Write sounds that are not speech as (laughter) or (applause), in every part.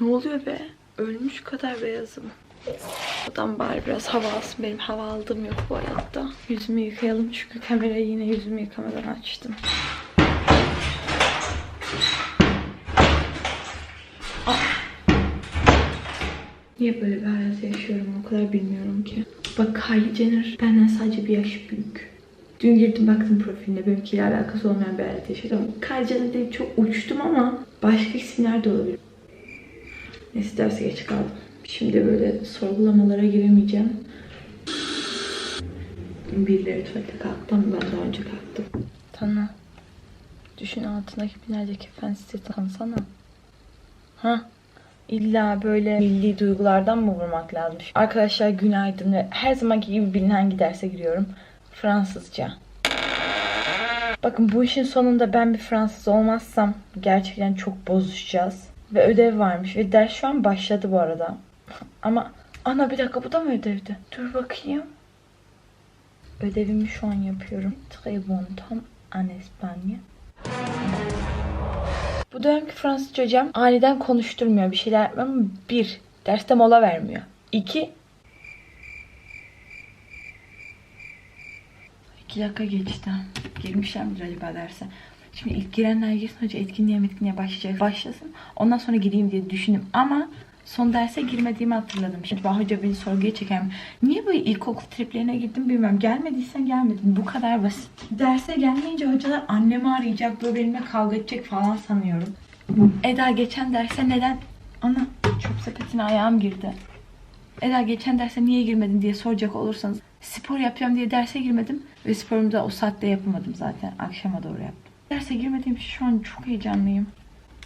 Ne oluyor be? Ölmüş kadar beyazım. Adam bari biraz hava alsın. Benim hava aldığım yok bu hayatta. Yüzümü yıkayalım çünkü kamerayı yine yüzümü yıkamadan açtım. Ah! Niye böyle bir hayat yaşıyorum o kadar bilmiyorum ki. Bak Kylie Jenner benden sadece bir yaş büyük. Dün girdim baktım profiline benimkiyle alakası olmayan bir hayat yaşadım. Kylie Jenner deyip çok uçtum ama başka isimler de olabilir. Neyse derse geç kaldım. Şimdi böyle sorgulamalara giremeyeceğim. Birileri tuvalete kalktı ama ben daha önce kalktım. Tana. Düşün altındaki binlerce kefen sitesi tanısana. Ha? İlla böyle milli duygulardan mı vurmak lazım? Arkadaşlar günaydın ve her zamanki gibi bilinen hangi derse giriyorum? Fransızca. Bakın bu işin sonunda ben bir Fransız olmazsam gerçekten çok bozuşacağız. Ve ödev varmış ve ders şu an başladı bu arada. Ama ana bir dakika bu da mı ödevdi? Dur bakayım. Ödevimi şu an yapıyorum. Très bon temps en Espagne. Bu dönemki Fransızca hocam aniden konuşturmuyor. Bir şeyler yapmıyor ama bir, derste mola vermiyor. İki, iki dakika geçti. Girmişler midir acaba derse? Şimdi ilk girenler girsin hoca etkinliğe etkinliğe başlayacak. Başlasın. Ondan sonra gireyim diye düşündüm ama son derse girmediğimi hatırladım. Şimdi ben hoca beni sorguya çeker mi? Niye böyle ilkokul triplerine girdim bilmiyorum. Gelmediysen gelmedin. Bu kadar basit. Derse gelmeyince hocalar annemi arayacak, böyle benimle kavga edecek falan sanıyorum. Eda geçen derse neden... Ana çöp sepetine ayağım girdi. Eda geçen derse niye girmedin diye soracak olursanız spor yapacağım diye derse girmedim ve sporumu da o saatte yapamadım zaten. Akşama doğru yaptım. Derse girmediğim şu an çok heyecanlıyım.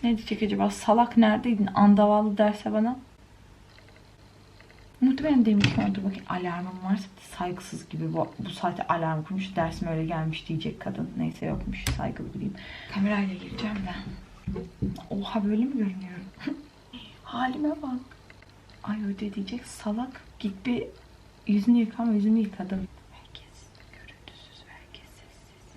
Ne diyecek acaba? Salak neredeydin? Andavallı derse bana. Muhtemelen demiş ki dur bakayım alarmım varsa saygısız gibi bu, bu saate alarm kurmuş dersim öyle gelmiş diyecek kadın. Neyse yokmuş saygılı biriyim. Kamerayla gireceğim de. Oha böyle mi görünüyorum? (laughs) Halime bak. Ay öde diyecek salak. Git bir yüzünü yıkama yüzünü yıkadım. Herkes görüntüsüz ve herkes sessiz.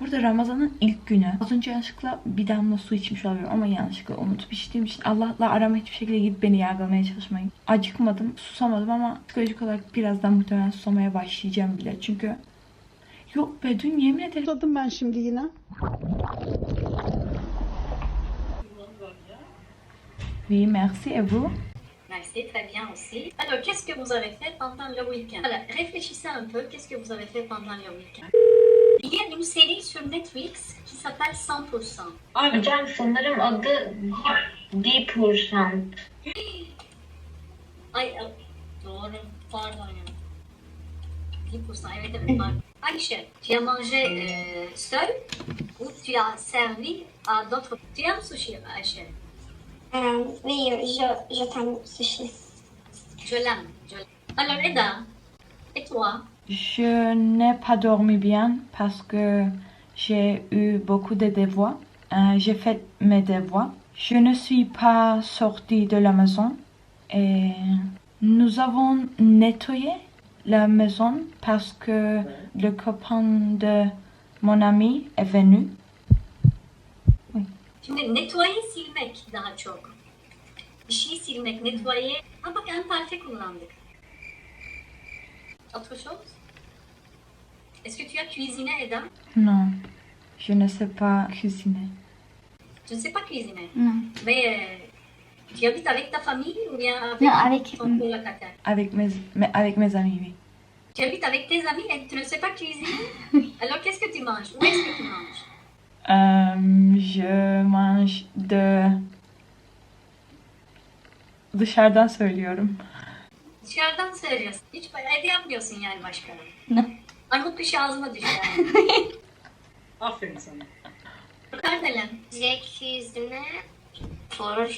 Burada Ramazan'ın ilk günü. Az önce yanlışlıkla bir damla su içmiş olabilirim ama yanlışlıkla unutup içtiğim için Allah'la arama hiçbir şekilde gidip beni yargılamaya çalışmayın. Acıkmadım, susamadım ama psikolojik olarak birazdan muhtemelen susamaya başlayacağım bile. Çünkü yok be dün yemin ederim Susadım ben şimdi yine. Oui, merci et vous? Merci, très bien aussi. Alors, qu'est-ce que vous avez fait pendant le week-end Alors, réfléchissez un peu, qu'est-ce que vous avez fait pendant le week-end Il y a une série sur Netflix qui s'appelle 100%. Hocam sanırım adı Deep Percent. Ay, doğru, pardon ya. 10%, evet evet pardon. Ayşe, tu as mangé euh, seul ou tu as servi à d'autres? Tu aimes sushi, Ayşe Euh, oui, je, je t'aime sushi. Je l'aime, je l'aime. Alors, Eda, et toi? Je n'ai pas dormi bien parce que j'ai eu beaucoup de devoirs. Euh, j'ai fait mes devoirs. Je ne suis pas sortie de la maison et nous avons nettoyé la maison parce que le copain de mon ami est venu. Autre chose? Est-ce que tu as cuisiné, Eda Non, je ne sais pas cuisiner. Tu ne sais pas cuisiner? Non. Mais euh, tu habites avec ta famille ou bien avec, Non, avec- ton colocataire? Avec mes, mais avec mes amis, oui. Tu habites avec tes amis et tu ne sais pas cuisiner? (laughs) Alors qu'est-ce que tu manges? Où est-ce que tu manges? Euh, je mange de... Dışarıdan söylüyorum. Dışarıdan söylüyorsun. Hiç evde yapmıyorsun yani başka. Ne? Armut kuşu ağzıma düşer. (laughs) Aferin sana. Kardelen. J'ai cuisiné pour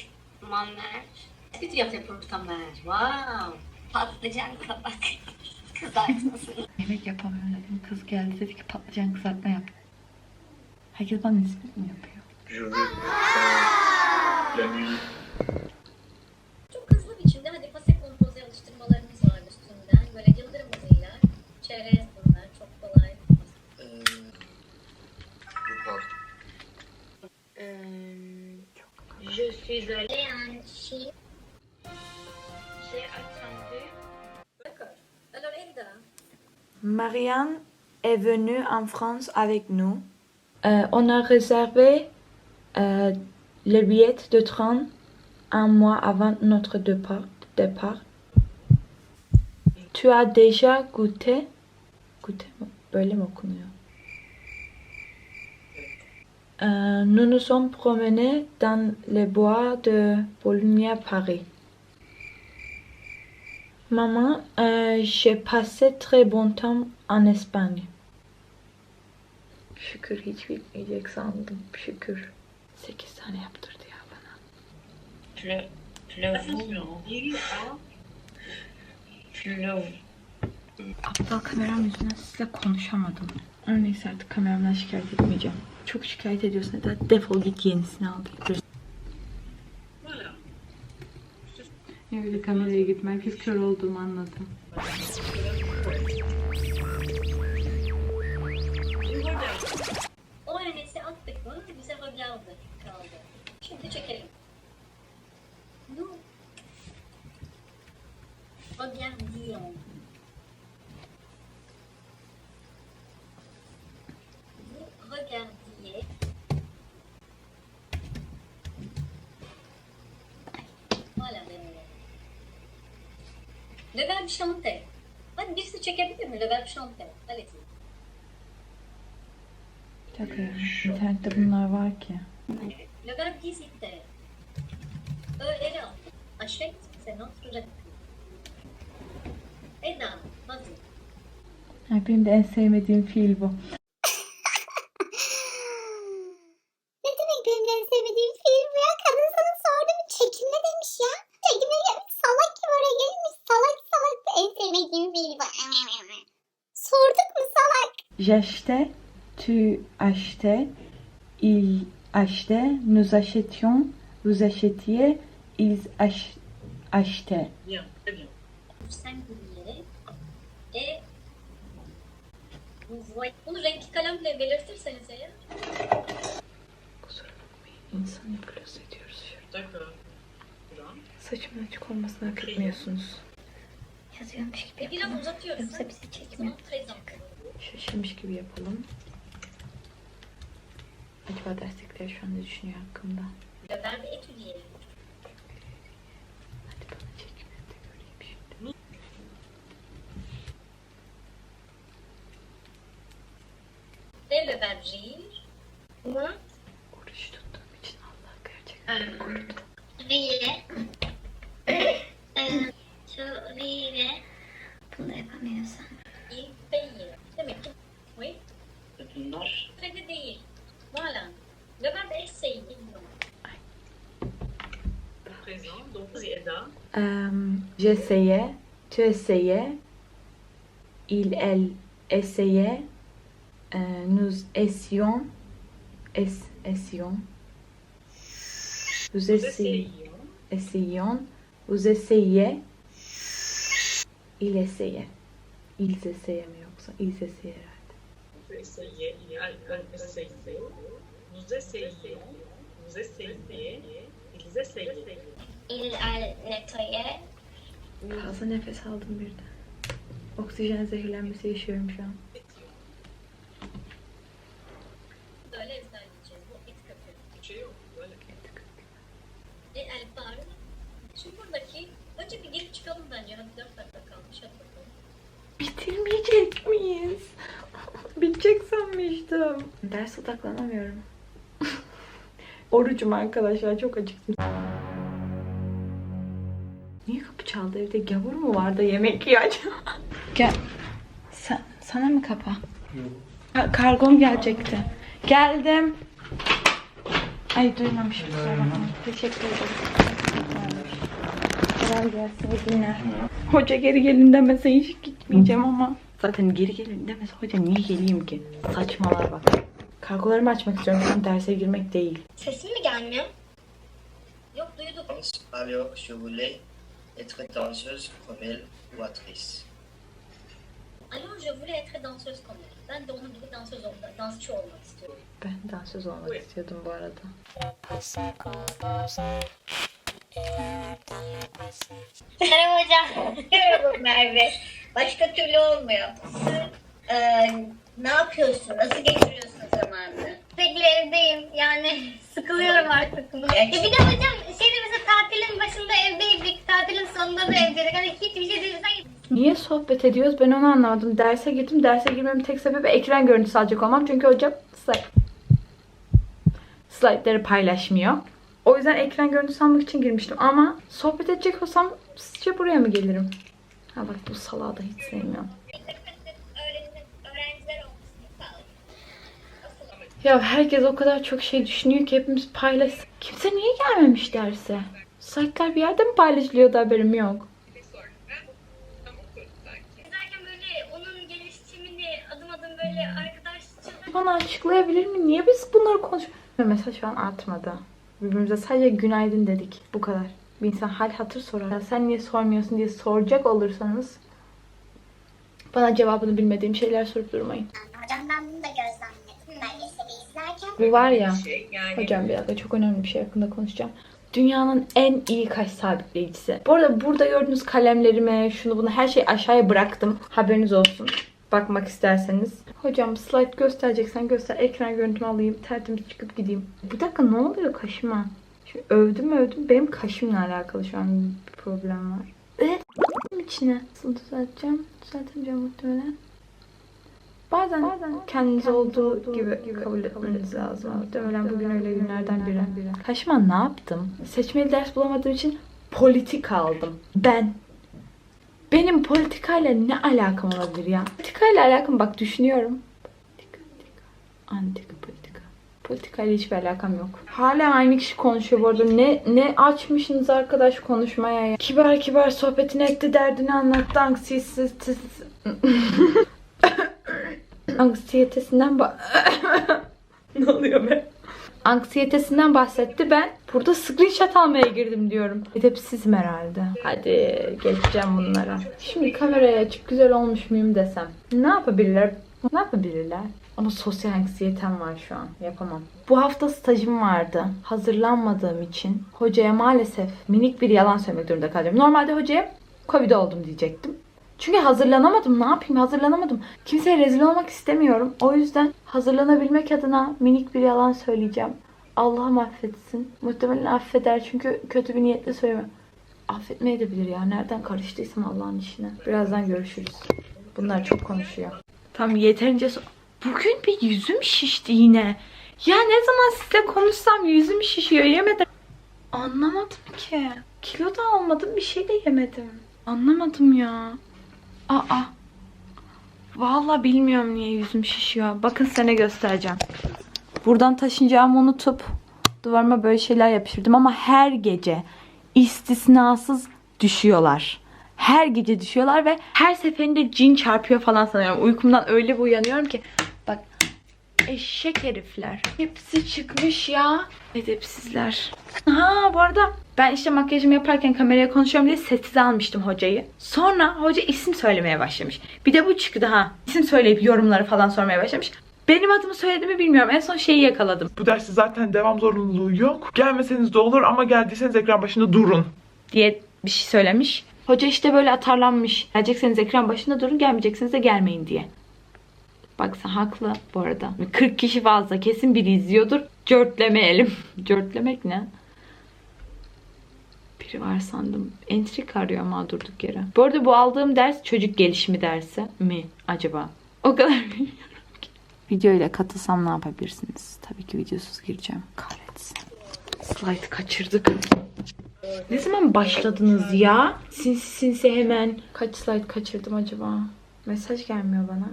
ma mère Est-ce que tu as fait pour ta mère Wow patlıcan kabak (laughs) kızartması. Yemek yapamıyorum dedim. Kız geldi dedi ki patlıcan kızartma yap. Herkes bana nispet mi yapıyor? Je vais faire la nuit allée un film. J'ai attendu. D'accord. Alors, Eda, Marianne est venue en France avec nous. Euh, on a réservé euh, le billet de train un mois avant notre départ. départ. Tu as déjà goûté? Goûté? Böyle mi okunuyor? Euh, nous nous sommes promenés dans les bois de Boulogne, Paris. Maman, euh, j'ai passé très bon temps en Espagne. Şükür hiç bitmeyecek sandım. Şükür. 8 tane yaptırdı ya bana. Fleuvu. Fleuvu. Aptal kameram yüzünden sizle konuşamadım. Ama neyse artık kameramdan şikayet etmeyeceğim. Çok şikayet ediyorsun Eda. Defol git yenisini al. Öyle kameraya gitmek hep kör olduğumu anladım. o attık mı bize regarde kaldı. Şimdi çekelim. Nous regardions. Vous regardiez. Voilà. Chanter. Hadi birisi çekebilir mi? Le verbe chanter. Allez. Bir dakika ya. İnternette bunlar var ki. Le verbe visiter. E et là. Achète, c'est notre réplique. Eda. Ay, benim de en sevmediğim fiil bu. Ne demek benim en sevmediğim film bu ya? Kadın sana sordu mu çekinme demiş ya. Çekinme demiş. Salak gibi oraya gelmiş. Salak salak bu en sevmediğim film bu. Sorduk mu salak? J'achetais, tu achetais, il achetait, nous achetions, vous achetiez, ils ach- achetaient. Bien, très bien. Singulier. Et vous voyez. Bunu renkli kalemle belirtirseniz eğer. Kusura bakmayın, insan iflas ediyoruz şurada. Saçımın açık olmasını hak etmiyorsunuz. Yazıyormuş gibi E, biraz uzatıyoruz. Yoksa bizi çekmiyor. Bien. Şaşırmış gibi yapalım. Acaba destekler şu an ne düşünüyor hakkımda? Le verbe étudier. Hadi Euh, J'essayais, tu essayais, il, elle essayait, nous essayons, es, essayons, vous Nous essayons. essayons, vous essayez, il essayait, ils essayaient. Vous essayez. Il. Ils. Il a nettoyé. Fazla nefes aldım birden. Oksijen zehirlenmesi yaşıyorum şu an. Şey. E. Şimdi buradaki önce bir girip çıkalım bence. Hadi 4 dakika kalmış. Hadi bakalım. Bitirmeyecek miyiz? (laughs) Bitecek sanmıştım. Ders odaklanamıyorum. (laughs) Orucum arkadaşlar çok acıktım. Çaldı evde? Gavur mu var da yemek yiyor acaba? Gel. Sen, sana mı kapa? Yok. Kargom gelecekti. Geldim. Ay duymamışım. Teşekkür ederim. Kolay gelsin. günler. Hoca geri gelin demese hiç gitmeyeceğim ama. Zaten geri gelin demese hoca niye geleyim ki? Saçmalar bak. Kargolarımı açmak istiyorum. An derse girmek değil. Sesim mi gelmiyor? Yok duyduk. Je voulais être danseuse comme elle ou actrice. Alors je voulais être danseuse comme elle. Ben de onun gibi dansöz olmak, dansçı olmak istiyorum. Ben dansöz olmak istiyordum bu arada. Merhaba Merve. Başka türlü olmuyor. Ee, ne yapıyorsun? Nasıl geçiriyorsun zamanını? Sürekli evdeyim. Yani sıkılıyorum artık. E bir de hocam şeyde mesela tatilin başında evdeydik. Tatilin sonunda da evdeydik. Hani hiçbir şey değil. Niye sohbet ediyoruz ben onu anlamadım. Derse girdim. Derse girmemin tek sebebi ekran görüntüsü alacak olmam. Çünkü hocam slide... slaytları paylaşmıyor. O yüzden ekran görüntüsü almak için girmiştim. Ama sohbet edecek olsam sizce buraya mı gelirim? Ha bak bu salağı da hiç sevmiyorum. Ya herkes o kadar çok şey düşünüyor ki hepimiz paylaş. Kimse niye gelmemiş derse? Slaytlar bir yerde mi paylaşılıyordu haberim yok. Derken böyle onun gelişimini adım adım böyle arkadaşça Bana açıklayabilir mi? Niye biz bunları konuşuyoruz? Mesela şu an artmadı. Birbirimize sadece günaydın dedik. Bu kadar. Bir insan hal hatır sorar. Ya sen niye sormuyorsun diye soracak olursanız bana cevabını bilmediğim şeyler sorup durmayın. Hocam ben bunu da gözlemledim. Belgeseli izlerken. Bu var ya. Şey, yani Hocam bir dakika çok önemli bir şey hakkında konuşacağım. Dünyanın en iyi kaş sabitleyicisi. Bu arada burada gördüğünüz kalemlerimi, şunu bunu her şeyi aşağıya bıraktım. Haberiniz olsun. Bakmak isterseniz. Hocam slide göstereceksen göster. Ekran görüntümü alayım. Tertemiz çıkıp gideyim. Bir dakika ne oluyor kaşıma? Şimdi övdüm övdüm. Benim kaşımla alakalı şu an bir problem var. E, içine. Nasıl düzelteceğim? Düzeltemeyeceğim muhtemelen. Bazen, Bazen kendiniz olduğu gibi, kabul etmeniz lazım. Muhtemelen bugün öyle günlerden biri. Kaşıma ne yaptım? Seçmeli ders bulamadığım için politika aldım. Ben. Benim politikayla ne alakam olabilir ya? Politikayla alakam bak düşünüyorum. Politika, politika. Antika politika. Politikayla hiçbir alakam yok. Hala aynı kişi konuşuyor bu arada. Ne ne açmışsınız arkadaş konuşmaya ya. Kibar kibar sohbetini etti, derdini anlattı, anksiyetesiz... anksiyetesinden (laughs) ne oluyor be? Anksiyetesinden bahsetti. Ben burada screenshot almaya girdim diyorum. Edepsizim herhalde. Hadi geçeceğim bunlara. Şimdi kameraya açıp güzel olmuş muyum desem. Ne yapabilirler? Ne yapabilirler? Ama sosyal anksiyetem var şu an. Yapamam. Bu hafta stajım vardı. Hazırlanmadığım için hocaya maalesef minik bir yalan söylemek durumunda kalacağım. Normalde hocaya Covid oldum diyecektim. Çünkü hazırlanamadım. Ne yapayım? Hazırlanamadım. Kimseye rezil olmak istemiyorum. O yüzden hazırlanabilmek adına minik bir yalan söyleyeceğim. Allah'ım affetsin. Muhtemelen affeder çünkü kötü bir niyetle söylemiyorum. Affetmeye de bilir ya. Nereden karıştıysam Allah'ın işine. Birazdan görüşürüz. Bunlar çok konuşuyor. Tam yeterince so- Bugün bir yüzüm şişti yine. Ya ne zaman size konuşsam yüzüm şişiyor. Yemedim. Anlamadım ki. Kilo da almadım. Bir şey de yemedim. Anlamadım ya. Aa. Vallahi bilmiyorum niye yüzüm şişiyor. Bakın ne göstereceğim. Buradan taşınacağımı unutup duvarıma böyle şeyler yapıştırdım ama her gece istisnasız düşüyorlar. Her gece düşüyorlar ve her seferinde cin çarpıyor falan sanıyorum. Uykumdan öyle bir uyanıyorum ki. Bak eşek herifler. Hepsi çıkmış ya. Edepsizler. Ha bu arada ben işte makyajımı yaparken kameraya konuşuyorum diye sessiz almıştım hocayı. Sonra hoca isim söylemeye başlamış. Bir de bu çıktı ha. İsim söyleyip yorumları falan sormaya başlamış. Benim adımı söyledi mi bilmiyorum. En son şeyi yakaladım. Bu derste zaten devam zorunluluğu yok. Gelmeseniz de olur ama geldiyseniz ekran başında durun. diye bir şey söylemiş. Hoca işte böyle atarlanmış. Gelecekseniz ekran başında durun, gelmeyecekseniz de gelmeyin diye. Bak sen haklı bu arada. 40 kişi fazla kesin biri izliyordur. Cörtlemeyelim. Cörtlemek (laughs) ne? Biri var sandım. Entrik arıyor ama durduk yere. Bu arada bu aldığım ders çocuk gelişimi dersi mi acaba? O kadar (laughs) bilmiyorum ki. Video ile katılsam ne yapabilirsiniz? Tabii ki videosuz gireceğim. Kahretsin. Slide kaçırdık. Ne zaman başladınız ya? Sinsi sinsi hemen. Kaç slide kaçırdım acaba? Mesaj gelmiyor bana.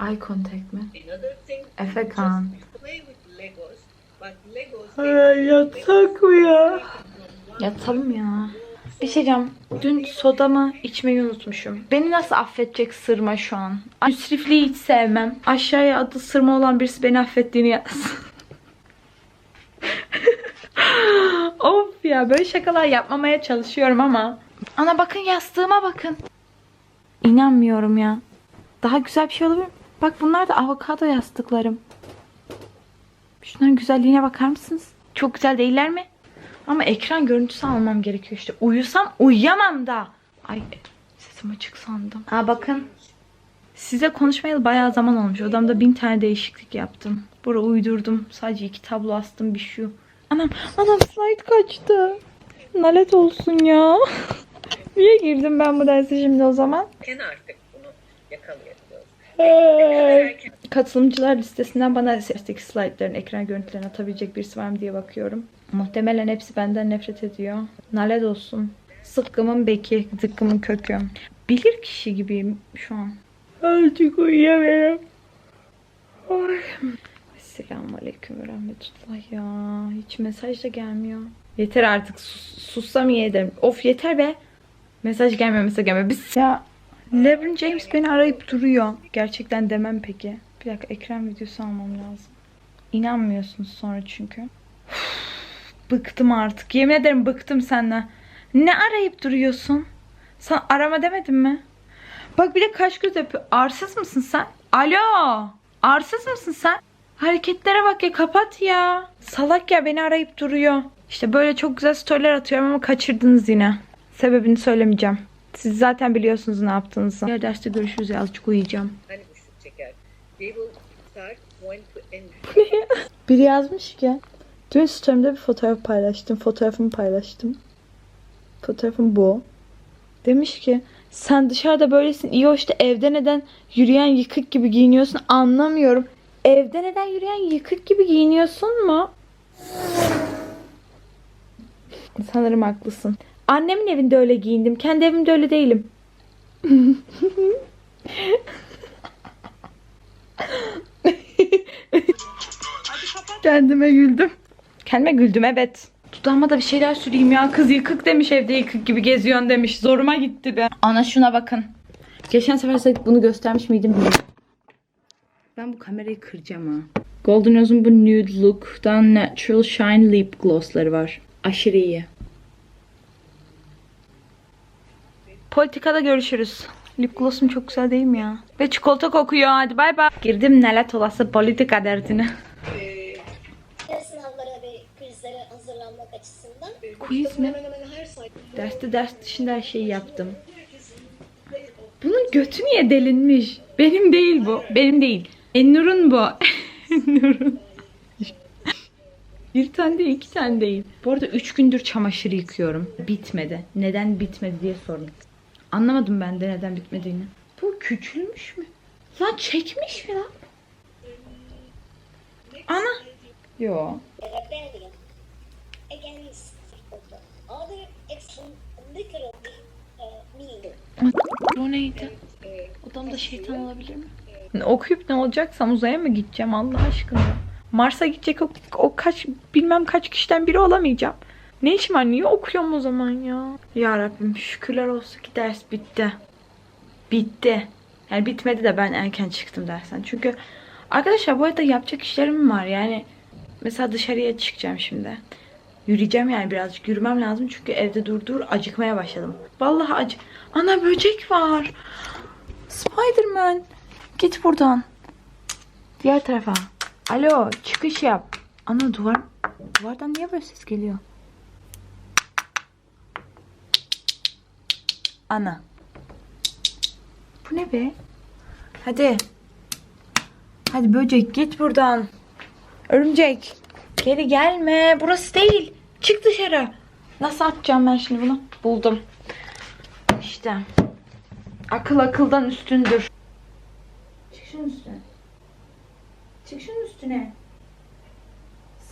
Eye contact mi? Efe Kan. Ay yatsak mı ya? Yatalım ya. Bir şey diyeceğim. Dün sodamı içmeyi unutmuşum. Beni nasıl affedecek sırma şu an? Müsrifliği hiç sevmem. Aşağıya adı sırma olan birisi beni affettiğini yazsın. (laughs) of ya böyle şakalar yapmamaya çalışıyorum ama. Ana bakın yastığıma bakın. İnanmıyorum ya. Daha güzel bir şey olabilir mi? Bak bunlar da avokado yastıklarım. Şunların güzelliğine bakar mısınız? Çok güzel değiller mi? Ama ekran görüntüsü almam gerekiyor işte. Uyusam uyuyamam da. Ay sesim açık sandım. Ha bakın. Size konuşmayalı bayağı zaman olmuş. Odamda bin tane değişiklik yaptım. Bura uydurdum. Sadece iki tablo astım bir şu. Anam, anam slide kaçtı. Nalet olsun ya. (laughs) Niye girdim ben bu derse şimdi o zaman? artık yakalayabiliyoruz. Katılımcılar listesinden bana dersteki slaytların ekran görüntülerini atabilecek birisi var mı diye bakıyorum. Muhtemelen hepsi benden nefret ediyor. Nalet olsun. Sıkkımın beki, zıkkımın kökü. Bilir kişi gibiyim şu an. Azıcık uyuyamıyorum. Ay. Selamun Aleyküm ve Rahmetullah ya. Hiç mesaj da gelmiyor. Yeter artık. Sus, sussam iyi ederim. Of yeter be. Mesaj gelmiyor, mesaj gelmiyor. Biz ya LeBron James beni arayıp duruyor. Gerçekten demem peki. Bir dakika ekran videosu almam lazım. İnanmıyorsunuz sonra çünkü. Bıktım artık. Yemin ederim bıktım senden. Ne arayıp duruyorsun? Sen arama demedim mi? Bak bir de kaş göz yapıyor. Arsız mısın sen? Alo. Arsız mısın sen? Hareketlere bak ya kapat ya. Salak ya beni arayıp duruyor. İşte böyle çok güzel storyler atıyorum ama kaçırdınız yine. Sebebini söylemeyeceğim. Siz zaten biliyorsunuz ne yaptığınızı. Diğer derste görüşürüz ya azıcık uyuyacağım. Hani üçlük çeker. They will start when to end. (laughs) Biri yazmış ki dün story'imde bir fotoğraf paylaştım. Fotoğrafımı paylaştım. Fotoğrafım bu. Demiş ki sen dışarıda böylesin iyi hoş da evde neden yürüyen yıkık gibi giyiniyorsun anlamıyorum. Evde neden yürüyen yıkık gibi giyiniyorsun mu? Sanırım haklısın. Annemin evinde öyle giyindim. Kendi evimde öyle değilim. Kendime güldüm. Kendime güldüm evet. Dudağıma da bir şeyler süreyim ya. Kız yıkık demiş evde yıkık gibi geziyorsun demiş. Zoruma gitti be. Ana şuna bakın. Geçen sefer size bunu göstermiş miydim bilmiyorum. Ben bu kamerayı kıracağım ha. Golden Rose'un bu Nude Look'tan Natural Shine Lip Gloss'ları var. Aşırı iyi. Politikada görüşürüz. Lip gloss'um çok güzel değil mi ya? Ve çikolata kokuyor. Hadi bay bay. Girdim nelet olası politika derdine. Sınavlara ve hazırlanmak açısından Quiz mi? Derste ders dışında her şeyi yaptım. Bunun götü niye delinmiş? Benim değil bu. Benim değil. Ennur'un bu. (laughs) Ennur'un. Bir tane değil, iki tane değil. Bu arada üç gündür çamaşır yıkıyorum. Bitmedi. Neden bitmedi diye sordum. Anlamadım ben de neden bitmediğini. Bu küçülmüş mü? Lan çekmiş mi lan? Ana. Yo. O neydi? Odamda şeytan olabilir mi? Okuyup ne olacaksam uzaya mı gideceğim Allah aşkına? Mars'a gidecek o, o kaç bilmem kaç kişiden biri olamayacağım. Ne işim var? Niye okuyorum o zaman ya? Ya Rabbim şükürler olsun ki ders bitti. Bitti. Yani bitmedi de ben erken çıktım dersen. Çünkü arkadaşlar bu arada yapacak işlerim var. Yani mesela dışarıya çıkacağım şimdi. Yürüyeceğim yani birazcık yürümem lazım çünkü evde dur dur acıkmaya başladım. Vallahi acı. Ana böcek var. Spiderman. Git buradan. Diğer tarafa. Alo çıkış yap. Ana duvar duvardan niye böyle ses geliyor? Ana. Bu ne be? Hadi. Hadi böcek git buradan. Örümcek. Geri gelme. Burası değil. Çık dışarı. Nasıl atacağım ben şimdi bunu? Buldum. İşte. Akıl akıldan üstündür. Çık şunun üstüne. Çık şunun üstüne.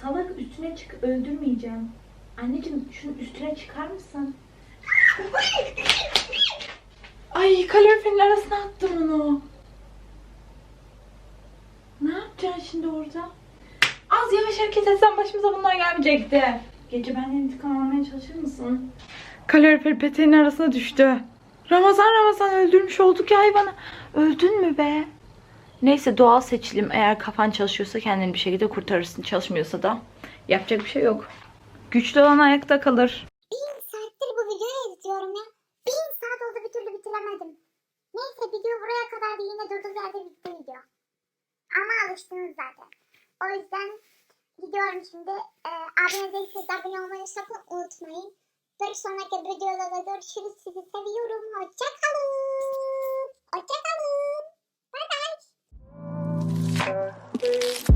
Salak üstüne çık öldürmeyeceğim. Anneciğim şunun üstüne çıkar mısın? Ay kaloriferin arasına attım onu. Ne yapacaksın şimdi orada? Az yavaş hareket etsen başımıza bunlar gelmeyecekti. Gece benden intikam almaya çalışır mısın? Kalorifer peteğinin arasına düştü. Ramazan Ramazan öldürmüş olduk ya hayvanı. Öldün mü be? Neyse doğal seçilim. Eğer kafan çalışıyorsa kendini bir şekilde kurtarırsın. Çalışmıyorsa da yapacak bir şey yok. Güçlü olan ayakta kalır. Bin saattir bu videoyu izliyorum ya. Bin saat oldu bir türlü bitiremedim. Neyse video buraya kadardı yine durduğu yerde bitti video. Ama alıştınız zaten. O yüzden gidiyorum şimdi. Ee, abone değilseniz abone olmayı sakın unutmayın. Bir sonraki videoda görüşürüz. Sizi seviyorum. Hoşçakalın. Hoşçakalın. Bye bye.